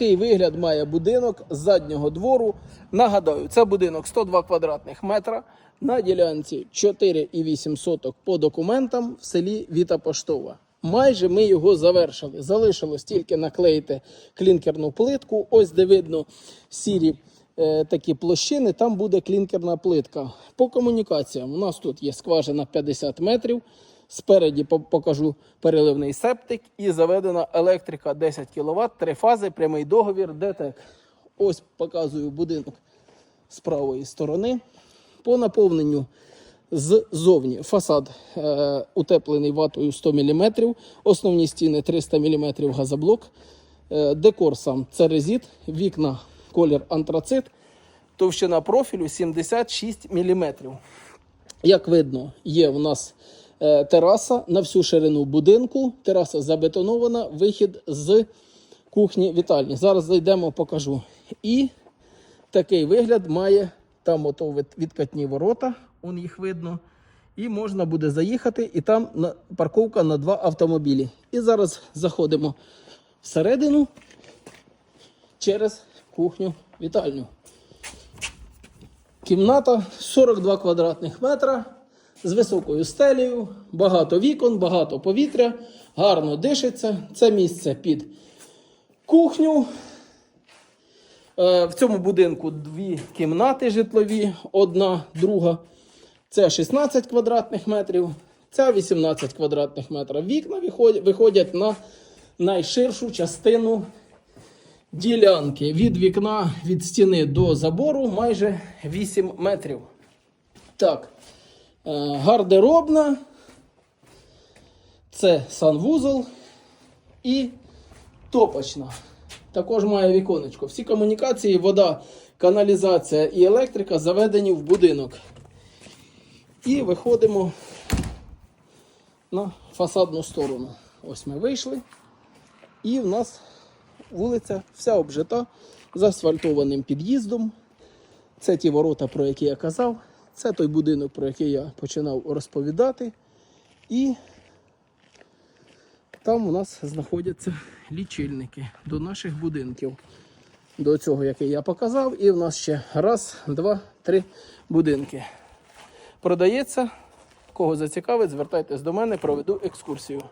Такий вигляд має будинок з заднього двору. Нагадаю, це будинок 102 квадратних метра на ділянці 4,8 соток по документам в селі Віта Поштова. Майже ми його завершили. Залишилось тільки наклеїти клінкерну плитку. Ось де видно сірі е, такі площини, там буде клінкерна плитка. По комунікаціям у нас тут є скважина 50 метрів. Спереді покажу переливний септик і заведена електрика 10 кВт, три фази, прямий договір, ДТЕК. Ось показую будинок з правої сторони. По наповненню ззовні фасад е, утеплений ватою 100 мм, основні стіни 300 мм газоблок, е, декор сам це резит, вікна колір антрацит, товщина профілю 76 мм. Як видно, є в нас тераса на всю ширину будинку. Тераса забетонована, вихід з кухні вітальні. Зараз зайдемо, покажу. І такий вигляд має там ото відкатні ворота, он їх видно. І можна буде заїхати, і там парковка на два автомобілі. І зараз заходимо всередину через кухню вітальню. Кімната 42 квадратних метра з високою стелею, багато вікон, багато повітря, гарно дишиться. Це місце під кухню. Е, В цьому будинку дві кімнати житлові, одна, друга. Це 16 квадратних метрів, ця 18 квадратних метрів. Вікна виходять, на найширшу частину ділянки від вікна від стіни до забору майже 8 метрів. Так, гардеробна, це санвузол і топочна. Також має віконечко. Всі комунікації, вода, каналізація і електрика заведені в будинок. І виходимо на фасадну сторону. Ось ми вийшли. І в нас вулиця вся обжита з асфальтованим під'їздом. Це ті ворота, про які я казав. Це той будинок, про який я починав розповідати. І там у нас знаходяться лічильники до наших будинків. До цього, який я показав. І в нас ще раз, два, три будинки. Продається. Кого зацікавить, звертайтесь до мене, проведу екскурсію.